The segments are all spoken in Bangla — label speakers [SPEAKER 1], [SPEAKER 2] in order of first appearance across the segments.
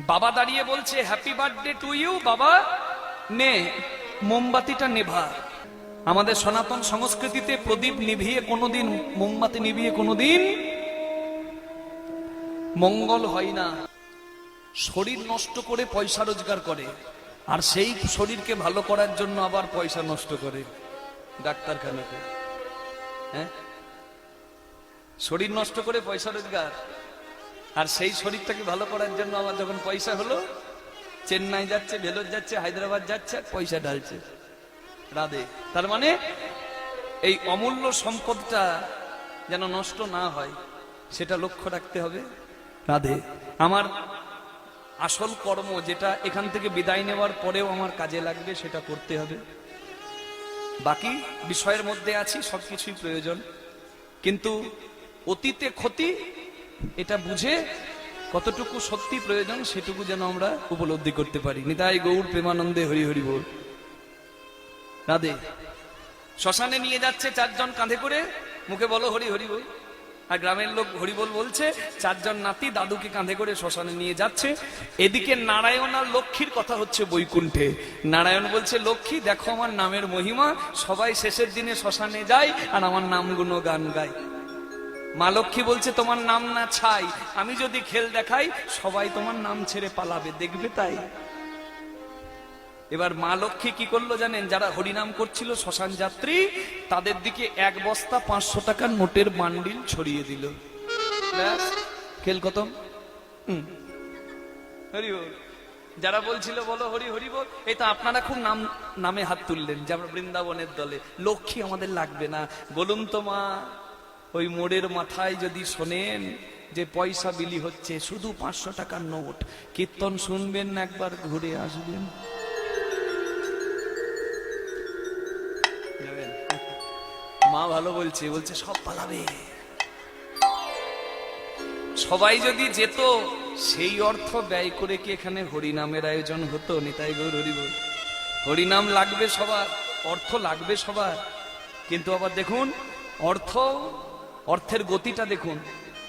[SPEAKER 1] বাবা দাঁড়িয়ে বলছে হ্যাপি বার্থডে টু ইউ বাবা। নে, মোমবাতিটা নেভা আমাদের সনাতন সংস্কৃতিতে প্রদীপ নিভিয়ে কোনোদিন, মোমবাতি নিভিয়ে কোনোদিন মঙ্গল হয় না। শরীর নষ্ট করে পয়সা রোজগার করে। আর সেই শরীরকে ভালো করার জন্য আবার পয়সা নষ্ট করে ডাক্তারখানাতে। হ্যাঁ? শরীর নষ্ট করে পয়সা রোজগার। আর সেই শরীরটাকে ভালো করার জন্য আমার যখন পয়সা হলো, চেন্নাই যাচ্ছে, ভেলোর যাচ্ছে, হায়দ্রাবাদ যাচ্ছে, পয়সা ঢালছে। রাধে। তার মানে এই অমূল্য সম্পদটা যেন নষ্ট না হয়, সেটা লক্ষ্য রাখতে হবে। রাধে। আমার আসল কর্ম যেটা এখান থেকে বিদায় নেওয়ার পরেও আমার কাজে লাগবে, সেটা করতে হবে। বাকি বিষয়ের মধ্যে আছি, সবকিছুই প্রয়োজন। কিন্তু অতীতে ক্ষতি এটা বুঝে কতটুকু সত্যি প্রয়োজন সেটুকু যেন আমরা উপলব্ধি করতে পারি। নিতাই গৌর প্রেমানন্দে হরি হরি বল। রাধে। শ্মশানে নিয়ে যাচ্ছে চারজন কাঁধে করে। মুখে বলো হরি হরি বল। আর গ্রামের লোক হরিবল বলছে, চারজন নাতি দাদুকে কাঁধে করে শ্মশানে নিয়ে যাচ্ছে। এদিকে নারায়ণ আর লক্ষ্মীর কথা হচ্ছে বৈকুণ্ঠে। নারায়ণ বলছে, লক্ষ্মী, দেখো আমার নামের মহিমা। সবাই শেষের দিনে শ্মশানে যায় আর আমার নামগুলো গান গায়। মা লক্ষ্মী বলছে, তোমার নাম না ছাই, আমি যদি খেল দেখাই, সবাই তোমার নাম ছেড়ে পালাবে, দেখবে তাই? এবার মা লক্ষ্মী কি করল জানেন? যারা হরিনাম করছিল শ্মশান যাত্রী, তাদের দিকে এক বস্তা পাঁচশো টাকার নোটের বান্ডিল ছড়িয়ে দিল। খেল কত হরি বল। যারা বলছিল, বলো হরি হরি বল, এই তো আপনারা খুব নাম, নামে হাত তুললেন যে আমরা বৃন্দাবনের দলে। লক্ষ্মী আমাদের লাগবে না। বলুন তো মা। ওই মোড়ের মাথায় যদি শোনেন যে পয়সা বিলি হচ্ছে, শুধু পাঁচশো টাকার নোট। কীর্তন শুনবেন না, একবার ঘুরে আসবেন। মা ভালো বলছে বলছে, সব পালাবে। সবাই যদি যেত, সেই অর্থ ব্যয় করে কি এখানে হরিনামের আয়োজন হতো? নিতাই গৌর হরিবল হরিনাম লাগবে সবার, অর্থ লাগবে সবার। কিন্তু আবার দেখুন, অর্থ অর্থের গতিটা দেখুন।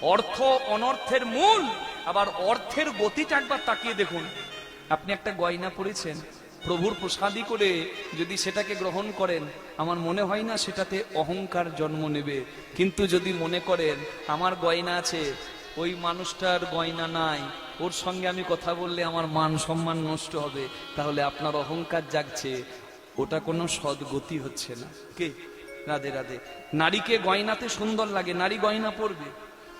[SPEAKER 1] অর্থ অনর্থের মূল, আবার অর্থের গতিটা একবার তাকিয়ে দেখুন। আপনি একটা গয়না পড়েছেন প্রভুর প্রসাদী করে যদি সেটাকে গ্রহণ করেন, আমার মনে হয় না সেটাতে অহংকার জন্ম নেবে। কিন্তু যদি মনে করেন, আমার গয়না আছে, ওই মানুষটার গয়না নাই, ওর সঙ্গে আমি কথা বললে আমার মান সম্মান নষ্ট হবে, তাহলে আপনার অহংকার জাগছে, ওটা কোনো সদ্গতি হচ্ছে না। কে? রাধে রাধে। নারীকে গয়নাতে সুন্দর লাগে, নারী গয়না পরবে।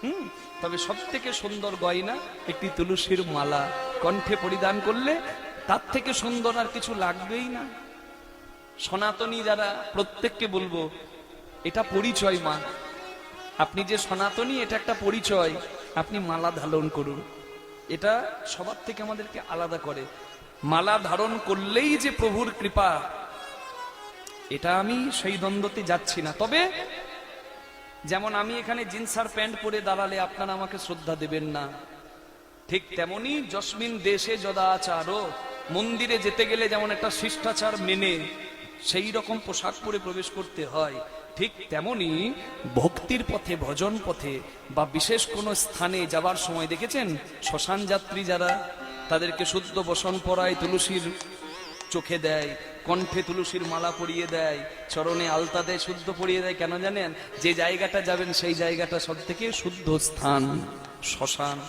[SPEAKER 1] হুম? তবে সব থেকে সুন্দর গয়না একটি তুলসীর মালা। কণ্ঠে পরিধান করলে তার থেকে সুন্দর আর কিছু লাগবেই না। সনাতনী যারা, প্রত্যেককে বলব, এটা পরিচয় মা। আপনি যে সনাতনী, এটা একটা পরিচয়। আপনি মালা ধারণ করুন। এটা সবার থেকে আমাদেরকে আলাদা করে। মালা ধারণ করলেই যে প্রভুর কৃপা এটা আমি সেই দ্বন্দ্বতে যাচ্ছি না। তবে যেমন আমি এখানে জিন্স আর প্যান্ট পরে দাঁড়ালে আপনারা আমাকে শ্রদ্ধা দেবেন না। ঠিক তেমনি জসমিন দেশে যদা যদাচারও মন্দিরে যেতে গেলে যেমন একটা শিষ্টাচার মেনে সেই রকম পোশাক পরে প্রবেশ করতে হয়, ঠিক তেমনি ভক্তির পথে, ভজন পথে বা বিশেষ কোনো স্থানে যাবার সময় দেখেছেন? শ্মশান যাত্রী যারা তাদেরকে শুদ্ধ বসন পরায় তুলসীর চোখে দেয় কণ্ঠে তুলসীর মালা পরিয়ে দেয়, চরণে আলতা দেয়, শুদ্ধ পরিয়ে দেয়, কেন জানেন? যে জায়গাটা যাবেন সেই জায়গাটা সব থেকে শুদ্ধ স্থান, শ্মশান।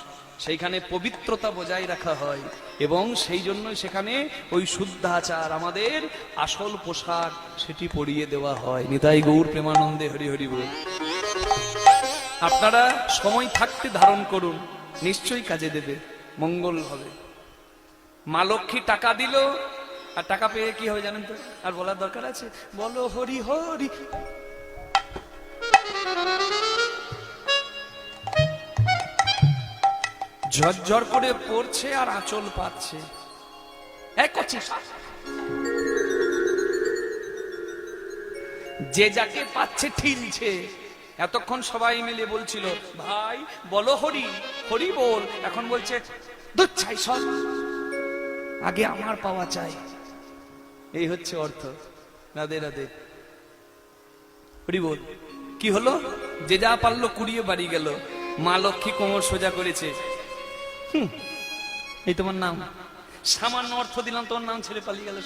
[SPEAKER 1] সেইখানে পবিত্রতা বজায় রাখা হয় এবং সেই জন্যই সেখানে ওই শুদ্ধাচার, আমাদের আসল পোশাক সেটি পরিয়ে দেওয়া হয়। নিতাই গৌর প্রেমানন্দে হরি হরি বল। আপনারা সময় থাকতে ধারণ করুন, নিশ্চয়ই কাজে দেবে, মঙ্গল হবে। মা লক্ষ্মী টাকা দিল আর টাকা পেয়ে কি হবে জানেন তো? আর বলার দরকার আছে? বলো হরি হরি। ঝরঝর করে পড়ছে আর আঁচল পাচ্ছে। এক করছিস যে যাকে পাচ্ছে ঠিলছে। এতক্ষণ সবাই মিলে বলছিল, ভাই, বলো হরি হরি বল। এখন বলছে দুচ্ছাই সব। আগে আমার পাওয়া চাই। এই হচ্ছে অর্থ। রাধে রাধে। হরি বল কি হলো? যে যা পারল কুড়িয়ে বাড়ি গেল। মা লক্ষ্মী কোমর সোজা করেছে। এই তোমার নাম? সামান্য অর্থ দিলাম, তোমার নাম ছেড়ে পালিয়ে গেল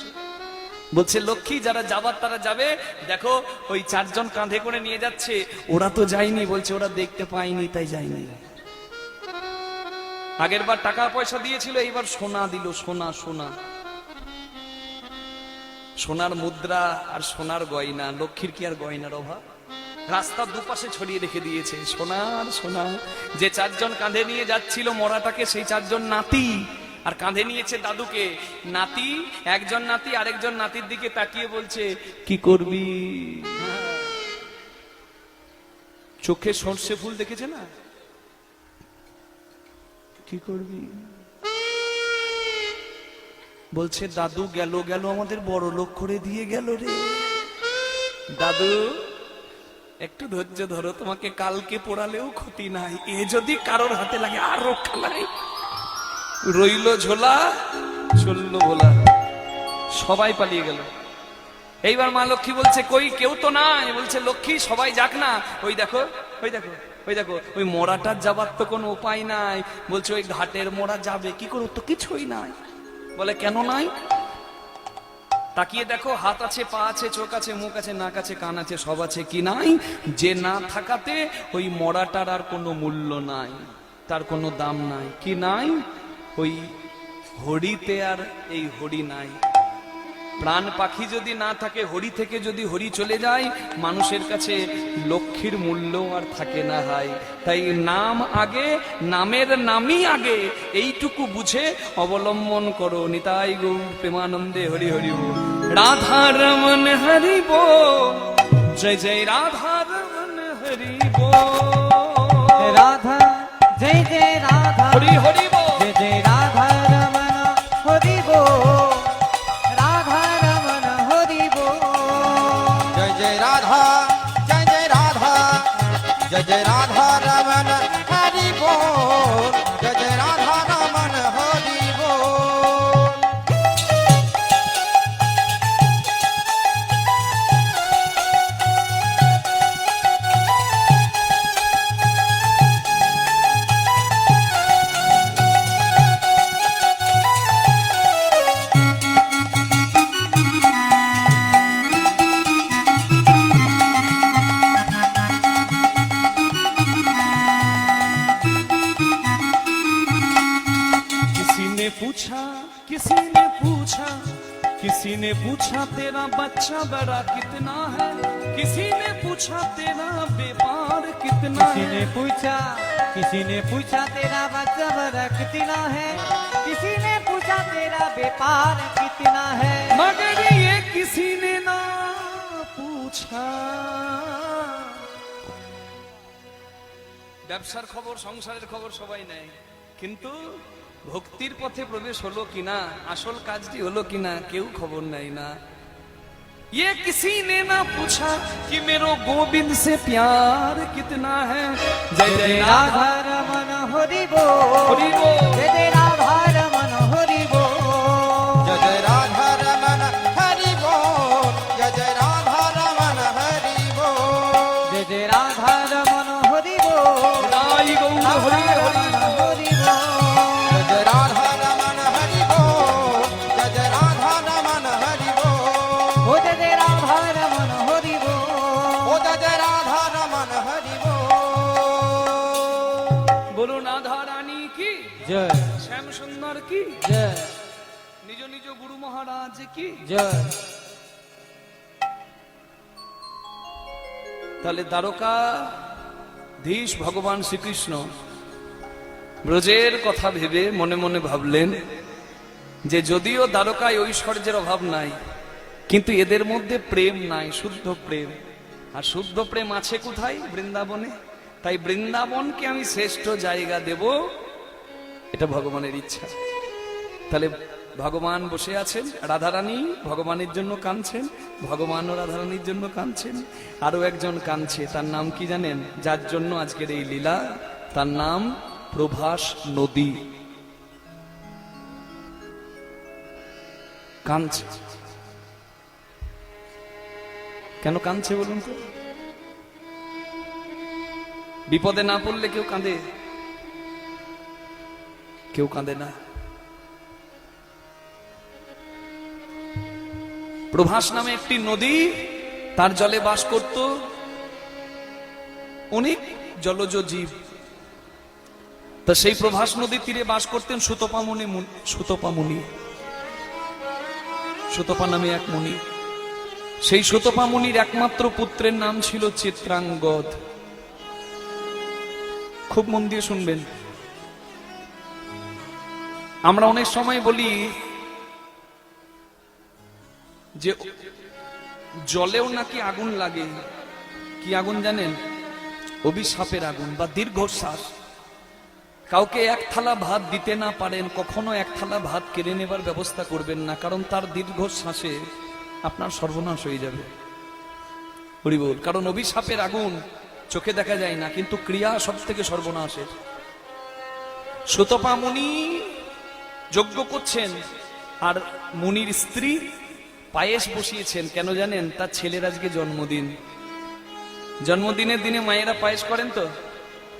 [SPEAKER 1] বলছে, লক্ষ্মী, যারা যাবার তারা যাবে। দেখো, ওই চারজন কাঁধে করে নিয়ে যাচ্ছে। ওরা তো যায়নি, বলছে, ওরা দেখতে পায়নি, তাই যায়নি। আগের বার টাকা পয়সা দিয়েছিল, এইবার সোনা দিল, সোনা সোনা। সোনার মুদ্রা আর সোনার গয়না, লক্ষ্মীর কি আর গয়নার অভাব? রাস্তার দুপাশে ছড়িয়ে রেখে দিয়েছে, সোনার সোনা যে চারজন কাঁধে নিয়ে যাচ্ছিল মরাটাকে, সেই চারজন নাতি। আর কাঁধে নিয়েছে দাদুকে। নাতি, একজন নাতি, আরেকজন নাতির দিকে তাকিয়ে বলছে, কি করবি? চোখে সর্ষে ফুল দেখেছে না? কি করবি? বলছে, দাদু, গেল গেল আমাদের বড় লোক করে দিয়ে গেল রে। দাদু, একটু ধৈর্য ধরো, তোমাকে কালকে পোড়ালেও ক্ষতি নাই। এ যদি কারোর হাতে লাগে, আর রক্ষা রইল ঝোলা, চলল ভোলা। সবাই পালিয়ে গেল। এইবার মা লক্ষ্মী বলছে, কই, কেউ তো নাই? বলছে, লক্ষ্মী, সবাই যাক না। ওই দেখো ওই দেখো ওই দেখো, ওই মোড়াটার যাবার তো কোনো উপায় নাই। বলছে, ওই ঘাটের মোড়া যাবে, কি করে তো কিছুই নাই। বলে, কেন নাই? তাকিয়ে দেখো, হাত আছে, পা আছে, চোখ আছে, মুখ আছে, নাক আছে, কান আছে, সব আছে। কি নাই? যে না থাকাতে ওই মরাটার আর কোনো মূল্য নাই, তার কোনো দাম নাই। কি নাই? ওই হরিতে আর এই হরি নাই। প্রাণ পাখি যদি না থাকে হরি থেকে যদি হরি চলে যায় মানুষের কাছে লক্ষ্মীর মূল্য আর থাকে না হয়। তাই নাম আগে নামের নামই আগে এইটুকু বুঝে অবলম্বন করো নিতাই গৌ প্রেমানন্দে হরি হরি রাধা রমন হরি বো জয় জয় রাধা রমন হরি বো
[SPEAKER 2] রাধা জয় জয় রাধা।
[SPEAKER 1] হরি হরি
[SPEAKER 2] जय जय राधा
[SPEAKER 3] रमन
[SPEAKER 1] तेरा बच्चा बड़ा कितना है किसी ने पूछा तेरा व्यापार कितना
[SPEAKER 2] किसी ने
[SPEAKER 1] है
[SPEAKER 2] पूछा किसी ने पूछा तेरा बच्चा बड़ा कितना है किसी ने पूछा तेरा व्यापार कितना है
[SPEAKER 1] मगर ये किसी ने ना पूछा ব্যবসার খবর সংসারের খবর সবাই নেয় কিন্তু ভক্তির পথে প্রবেশ হলো কিনা আসল কাজটি হলো কিনা কেউ খবর নেয় না ये किसी ने ना पूछा कि मेरो गोविंद से प्यार कितना है? जय
[SPEAKER 2] जय राधा
[SPEAKER 3] रमन हरि बोल। हरि बोल।
[SPEAKER 2] जय जय
[SPEAKER 1] মহারাজ কি? তাহলে দ্বারকা ধীশ ভগবান শ্রীকৃষ্ণ ব্রজের কথা ভেবে মনে মনে ভাবলেন যে যদিও দ্বারকায় ঐশ্বর্যের অভাব নাই কিন্তু এদের মধ্যে প্রেম নাই শুদ্ধ প্রেম। আর শুদ্ধ প্রেম আছে কোথায় বৃন্দাবনে? তাই বৃন্দাবনকে আমি শ্রেষ্ঠ জায়গা দেব এটা ভগবানের ইচ্ছা। তাহলে ভগবান বসে আছেন, রাধারানী ভগবানের জন্য কাঁদছেন, ভগবানও রাধারানীর জন্য কাঁদছেন আরও একজন কাঁদছে, তার নাম কি জানেন? যার জন্য আজকের এই লীলা, তার নাম প্রভাস নদী। কাঁদছে। কেন কাঁদছে বলুন তো? বিপদে না পড়লে কেউ কাঁদে? কেউ কাঁদে না। প্রভাস নামে একটি নদী, তার জলে বাস করত অনেক জলজ জীব। তা সেই প্রভাস নদীর তীরে বাস করতেন সুতপামুনি মুনি- সুতপামুনি সুতপা নামে এক মুনি। সেই সুতপা মুনির একমাত্র পুত্রের নাম ছিল চিত্রাঙ্গদ। খুব মন দিয়ে শুনবেন। আমরা অনেক সময় বলি যে জলেও নাকি আগুন লাগে। কি আগুন জানেন? অভিশাপের আগুন বা দীর্ঘশ্বাস। কাউকে এক থালা ভাত দিতে না পারেন, কখনো এক থালা ভাত কেড়ে নেবার ব্যবস্থা করবেন না, কারণ তার দীর্ঘশ্বাসে আপনার সর্বনাশ হয়ে যাবে। হরিবল কারণ অভিশাপের আগুন চোখে দেখা যায় না, কিন্তু ক্রিয়া সব থেকে সর্বনাশের। সুতপা মুনি যজ্ঞ করছেন, আর মুনির স্ত্রী পায়েস বসিয়েছেন, কেন জানেন? তার ছেলের আজকে জন্মদিন। জন্মদিনের দিনে মায়েরা পায়েস করেন তো?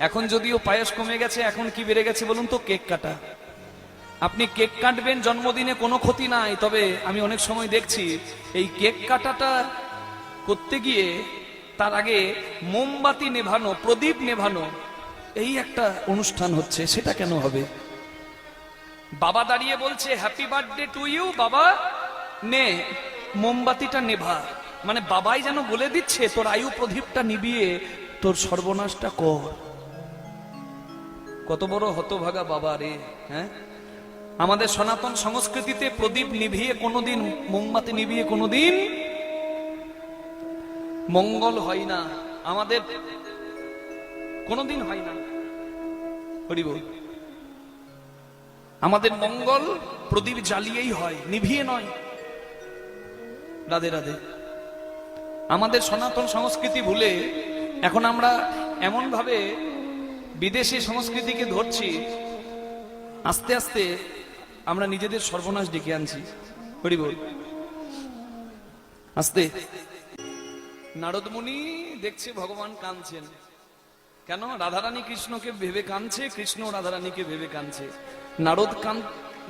[SPEAKER 1] এখন যদিও পায়েস কমে গেছে, এখন কি বেড়ে গেছে বলুন তো? কেক কাটা। আপনি কেক কাটবেন, জন্মদিনে কোনো ক্ষতি নাই, তবে আমি অনেক সময় দেখছি, এই কেক কাটাটা করতে গিয়ে তার আগে মোমবাতি নেভানো, প্রদীপ নেভানো, এই একটা অনুষ্ঠান হচ্ছে, সেটা কেন হবে? বাবা দাঁড়িয়ে বলছে হ্যাপি বার্থডে টু ইউ বাবা। নে, মোমবাতিটা নেভা মানে বাবাই যেন বলে দিচ্ছে, তোর আয়ু প্রদীপটা নিবিয়ে, তোর সর্বনাশটা কর। কত বড় হতভাগা বাবা রে হ্যাঁ? আমাদের সনাতন সংস্কৃতিতে প্রদীপ নিভিয়ে কোনোদিন, মোমবাতি নিভিয়ে কোনোদিন মঙ্গল হয় না। আমাদের কোনোদিন হয় না। হরিব আমাদের মঙ্গল প্রদীপ জ্বালিয়েই হয়, নিভিয়ে নয়। রাধে রাধে। আমাদের সনাতন সংস্কৃতি ভুলে এখন আমরা এমন ভাবে বিদেশি সংস্কৃতিকে ধরছি, আস্তে আস্তে আমরা নিজেদের সর্বনাশ ডেকে আনছি। হরি বল। আস্তে। নারদমুনি দেখছে ভগবান কাঁদছেন। কেন? রাধারানী কৃষ্ণকে ভেবে কাঁদছে, কৃষ্ণ রাধারানীকে ভেবে কাঁদছে। নারদ কান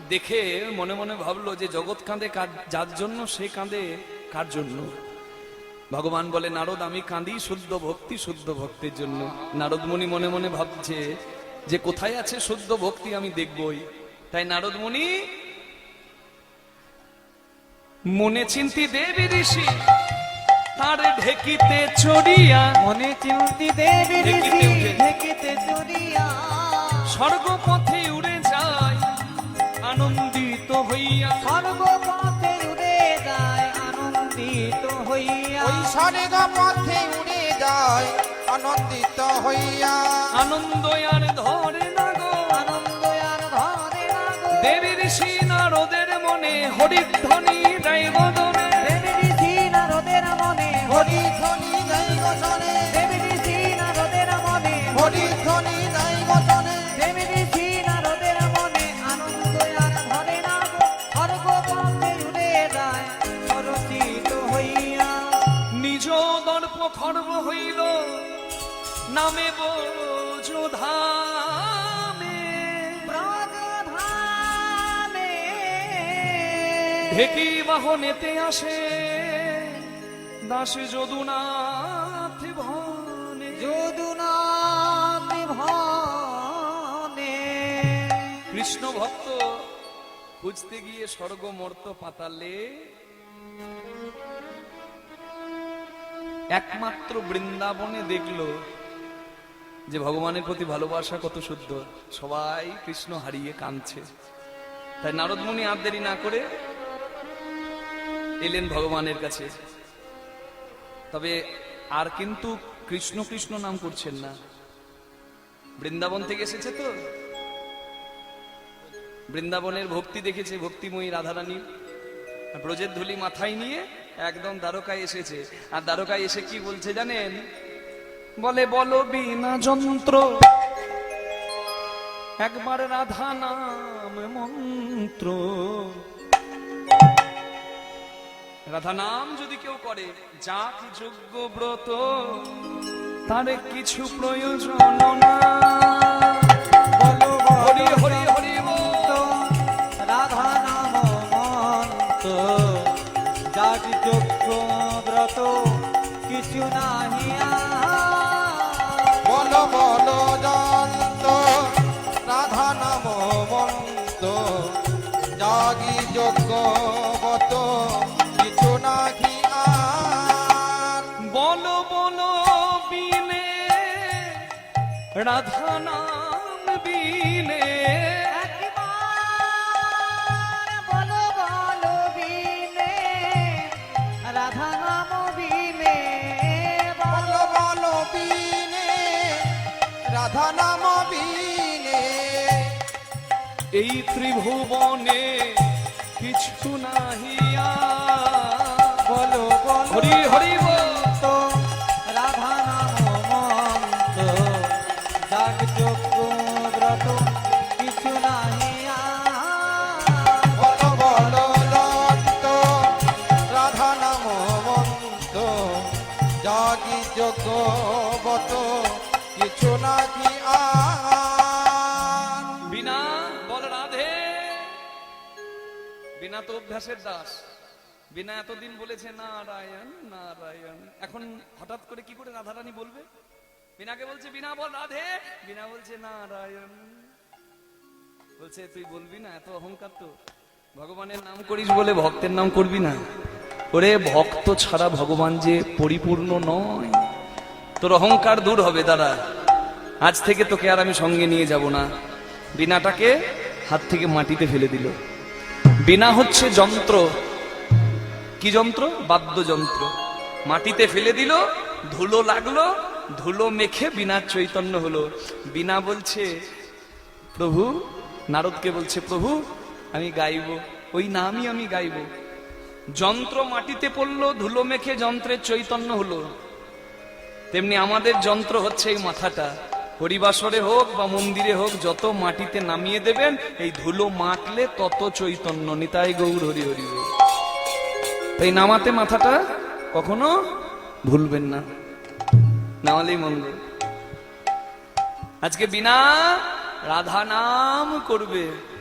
[SPEAKER 1] দেখে মনে মনে ভাবলো যে জগৎ কাঁদে যার জন্য সে কাঁদে কার জন্য? ভগবান বলে নারদ আমি কাঁদি শুদ্ধ ভক্তি শুদ্ধ ভক্তির জন্য। নারদ মুনি মনে মনে ভাবছে যে কোথায় আছে শুদ্ধ ভক্তি আমি দেখবই। তাই নারদ মুনি মনে চিন্তি দেবী ঋষি তার ঢেকিতে চড়িয়া
[SPEAKER 2] মনে চিন্তি দেবী ঋষি ঢেকিতে চড়িয়া
[SPEAKER 1] স্বর্গপথে হইয়া
[SPEAKER 2] সর্বপথে উড়ে যায় আনন্দিত হইয়া।
[SPEAKER 3] ওই স্বর্গ পথে উড়ে যায় আনন্দিত হইয়া।
[SPEAKER 1] আনন্দ আর ধরে না গো।
[SPEAKER 2] আনন্দ আর ধরে না গো।
[SPEAKER 1] দেবী ঋষি নারদের মনে হরিধ্বনি দেয় বদনে।
[SPEAKER 2] দেবী ঋষি নারদের মনে
[SPEAKER 3] হরি ধ্বনি জয়
[SPEAKER 1] খর্ব হইল নামে বোঝধামে ঢেকি বাহনেতে আসে দাস যদুনাথ ভনে
[SPEAKER 2] যদুনাথ ভনে
[SPEAKER 1] কৃষ্ণ ভক্ত খুঁজতে গিয়ে স্বর্গ মর্ত পাতালে একমাত্র বৃন্দাবনে দেখল যে ভগবানের প্রতি ভালোবাসা কত শুদ্ধ। সবাই কৃষ্ণ হারিয়ে কাঁদছে। তাই নারদমণি আর দেরি না করে এলেন ভগবানের কাছে। তবে আর কিন্তু কৃষ্ণ কৃষ্ণ নাম করছেন না। বৃন্দাবন থেকে এসেছে তো? বৃন্দাবনের ভক্তি দেখেছে ভক্তিময়ী রাধারানী। ব্রজের ধুলি মাথায় নিয়ে একদম দ্বারকায় এসেছে। আর দ্বারকায় এসে কি বলছে জানেন? বলে, বলো বিনা যন্ত্র, একবার রাধা নাম মন্ত্র। রাধা নাম যদি কেউ করে, যাক যোগ্য ব্রত, তার কিছু প্রয়োজন না।
[SPEAKER 2] বলো,
[SPEAKER 1] হরি হরি
[SPEAKER 2] ব্রত কিছু নাহি।
[SPEAKER 3] বলো বলো জন্ত রাধা নাম মন্ত জাগি যোগ্য বত কিছু নাকি আর
[SPEAKER 1] বলো বলো বিনে রাধা নাম এই ত্রিভুবনে
[SPEAKER 2] তো
[SPEAKER 1] অভ্যাসের দাস। বিনা এতদিন বলেছে, নারায়ণ নারায়ণ। এখন হঠাৎ করে কি করে রাধারানী বলবে? বিনাকে বলছে, বিনা বল, রাধে। বিনা বলছে, নারায়ণ। বলছে, তুই বলবি না, এত অহংকার তো। ভগবানের নাম করিস বলে ভক্তের নাম করবি না। ওরে ভক্ত ছাড়া ভগবান যে পরিপূর্ণ নয়। তোর অহংকার দূর হবে, দাদা। আজ থেকে তোকে আর আমি সঙ্গে নিয়ে যাব না। বিনাটাকে হাত থেকে মাটিতে ফেলে দিল। বিনা হচ্ছে যন্ত্র। কি যন্ত্র? বাদ্যযন্ত্র। মাটিতে ফেলে দিল, ধুলো লাগল, ধুলো মেখে বিনা চৈতন্য হলো। বিনা বলছে, প্রভু, নারদকে বলছে, প্রভু, আমি গাইব। ওই নামই আমি গাইব। যন্ত্র মাটিতে পড়ল, ধুলো মেখে যন্ত্রের চৈতন্য হলো। তেমনি আমাদের যন্ত্র হচ্ছে এই মাথাটা। হরিবাসরে হোক বা মন্দিরে হোক, যত মাটিতে নামিয়ে দেবেন, এই ধুলো মাটলে তত চৈতন্য। নিতাই গৌর হরি হরি এই নামাতে মাথাটা কখনো ভুলবেন না। নামালেই মন্দ। আজকে বিনা রাধা নাম করবে।